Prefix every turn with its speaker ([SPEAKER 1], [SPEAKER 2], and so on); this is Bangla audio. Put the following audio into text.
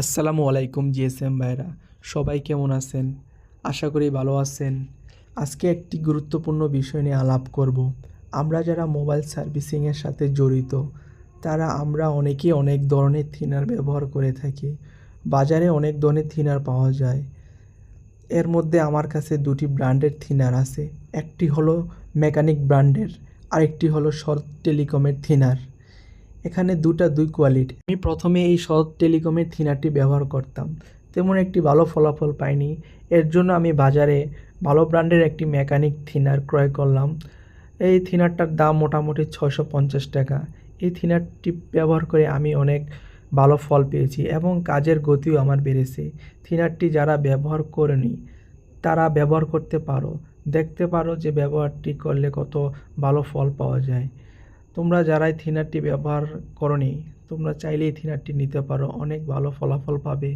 [SPEAKER 1] আসসালামু আলাইকুম জিএসএম ভাইরা, সবাই কেমন আছেন? আশা করি ভালো আছেন। আজকে একটি গুরুত্বপূর্ণ বিষয় নিয়ে আলাপ করব। আমরা যারা মোবাইল সার্ভিসিংয়ের সাথে জড়িত, তারা আমরা অনেকেই অনেক ধরনের থিনার ব্যবহার করে থাকি। বাজারে অনেক ধরনের থিনার পাওয়া যায়। এর মধ্যে আমার কাছে দুটি ব্র্যান্ডের থিনার আছে। একটি হলো মেকানিক ব্র্যান্ডের, আরেকটি হলো শর্ট টেলিকমের থিনার। এখানে দুটা দুই কোয়ালিটি আমি প্রথমে এই সৎ টেলিকমের থিনারটি ব্যবহার করতাম। তেমন একটি ভালো ফলাফল পাইনি। এর জন্য আমি বাজারে ভালো ব্র্যান্ডের একটি মেকানিক থিনার ক্রয় করলাম। এই থিনারটার দাম মোটামুটি ছয়শো পঞ্চাশ টাকা। এই থিনারটি ব্যবহার করে আমি অনেক ভালো ফল পেয়েছি এবং কাজের গতিও আমার বেড়েছে। থিনারটি যারা ব্যবহার করেনি, তারা ব্যবহার করতে পারো। দেখতে পারো যে ব্যবহারটি করলে কত ভালো ফল পাওয়া যায়। তোমরা যারাই থিনারটি ব্যবহার করনি তোমরা চাইলেই থিনারটি নিতে পারো। অনেক ভালো ফলাফল পাবে।